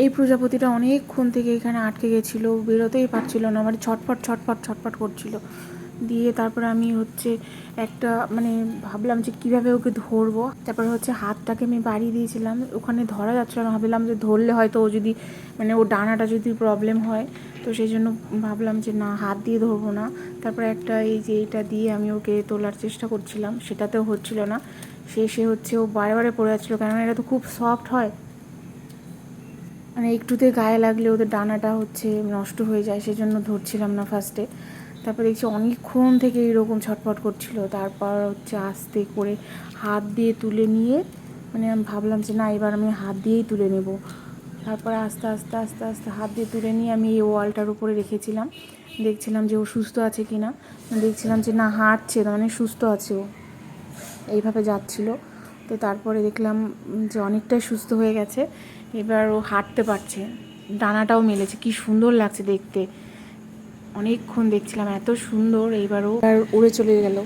এই প্রজাপতিটা অনেকক্ষণ থেকে এখানে আটকে গেছিল, বেরোতেই পারছিল না মানে ছটফট ছটফট ছটফট করছিল। দিয়ে তারপর আমি হচ্ছে একটা মানে ভাবলাম যে কীভাবে ওকে ধরবো। তারপর হচ্ছে হাতটাকে আমি বাড়িয়ে দিয়েছিলাম, ওখানে ধরা যাচ্ছিল না, ভাবলাম যে ধরলে হয়তো ও যদি মানে ও ডানাটা যদি প্রবলেম হয়, তো সেই জন্য ভাবলাম যে না, হাত দিয়ে ধরবো না। তারপরে একটা এই যে এটা দিয়ে আমি ওকে তোলার চেষ্টা করছিলাম, সেটাতেও হচ্ছিল না। শেষে হচ্ছে ও বারে বারে পড়ে যাচ্ছিল, কেননা এটা তো খুব সফট হয়। মানে একটুতে গায়ে লাগলে ওদের ডানাটা হচ্ছে নষ্ট হয়ে যায়, সেজন্য ধরছিলাম না ফার্স্টে তারপর দেখছি অনেকক্ষণ থেকে এরকম ছটফট করছিল। তারপর হচ্ছে আস্তে করে হাত দিয়ে তুলে নিয়ে মানে আমি ভাবলাম যে না, এবার আমি হাত দিয়েই তুলে নেব। তারপরে আস্তে আস্তে আস্তে আস্তে হাত দিয়ে তুলে নিয়ে আমি এই ওয়ালটার উপরে রেখেছিলাম। দেখছিলাম যে ও সুস্থ আছে কি না দেখছিলাম যে না, হাঁটছে মানে সুস্থ আছে ও। এইভাবে যাচ্ছিল। তো তারপরে দেখলাম যে অনেকটাই সুস্থ হয়ে গেছে। এবার ও হাঁটতে পারছে। ডানাটাও মেলেছে। কি সুন্দর লাগছে দেখতে। অনেকক্ষণ দেখছিলাম, এত সুন্দর। এইবারও আর উড়ে চলে গেল।